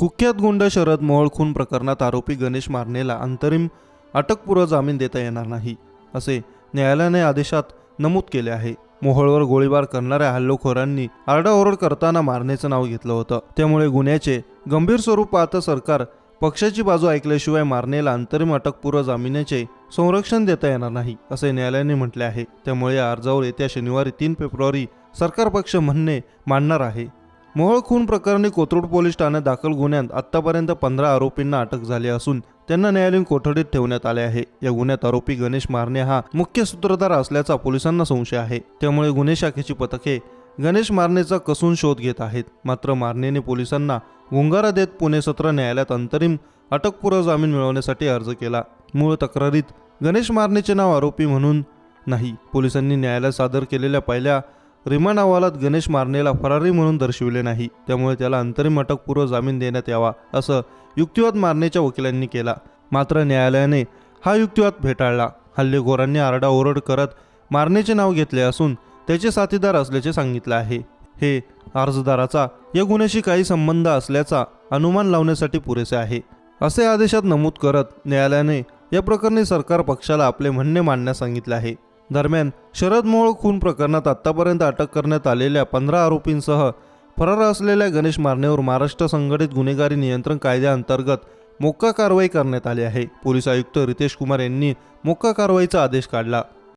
कुख्यात गुंड शरद मोहोळ खून प्रकरणात आरोपी गणेश मारनेला अंतरिम अटकपूर्व जामीन देता येणार नाही असे न्यायालयाने आदेशात नमूद केले आहे. मोहोळवर गोळीबार करणाऱ्या हल्लोखोरांनी आरडाओरड करताना मारनेचं नाव घेतलं होतं. त्यामुळे गुन्ह्याचे गंभीर स्वरूप पाहता सरकार पक्षाची बाजू ऐकल्याशिवाय मारनेला अंतरिम अटकपूर्व जामिनाचे संरक्षण देता येणार नाही असे न्यायालयाने म्हटले आहे. त्यामुळे या अर्जावर येत्या शनिवारी तीन फेब्रुवारी सरकार पक्ष म्हणणे मांडणार आहे. मोहळ खून प्रकरणी कोथरूड पोलीस ठाण्यात दाखल गुन्ह्यात आतापर्यंत पंधरा आरोपींना अटक झाली असून त्यांना न्यायालयीन कोठडीत ठेवण्यात आले आहे. या गुन्ह्यात आरोपी गणेश मारणे हा मुख्य सूत्रधार असल्याचा पोलिसांना संशय आहे. त्यामुळे गुन्हे शाखेची पथके गणेश मारणेचा कसून शोध घेत आहेत. मात्र मारणेने पोलिसांना गुंगारा देत पुणे सत्र न्यायालयात अंतरिम अटकपूर्व जामीन मिळवण्यासाठी अर्ज केला. मूळ तक्रारीत गणेश मारणेचे नाव आरोपी म्हणून नाही. पोलिसांनी न्यायालयात सादर केलेल्या पहिल्या रिमांड अहवालात गणेश मारणेला फरारी म्हणून दर्शविले नाही. त्यामुळे त्याला अंतरिम अटकपूर्व जामीन देण्यात यावा असं युक्तिवाद मारणेच्या वकिलांनी केला. मात्र न्यायालयाने हा युक्तिवाद फेटाळला. हल्लेखोरांनी आरडाओरड करत मारणेचे नाव घेतले असून त्याचे साथीदार असल्याचे सांगितले आहे. हे अर्जदाराचा या गुन्ह्याशी काही संबंध असल्याचा अनुमान लावण्यासाठी पुरेसे आहे. असे आदेशात नमूद करत न्यायालयाने या प्रकरणी सरकार पक्षाला आपले म्हणणे मांडण्यास सांगितले आहे. दरम्यान शरद मोहोळ खून प्रकरणात आत्तापर्यंत अटक करण्यात आलेल्या पंधरा आरोपींसह फरार असलेल्या गणेश मारणेवर महाराष्ट्र संघटित गुन्हेगारी नियंत्रण कायद्याअंतर्गत मोक्का कारवाई करण्यात आली आहे. पोलीस आयुक्त रितेश कुमार यांनी मोक्का कारवाईचा आदेश काढला.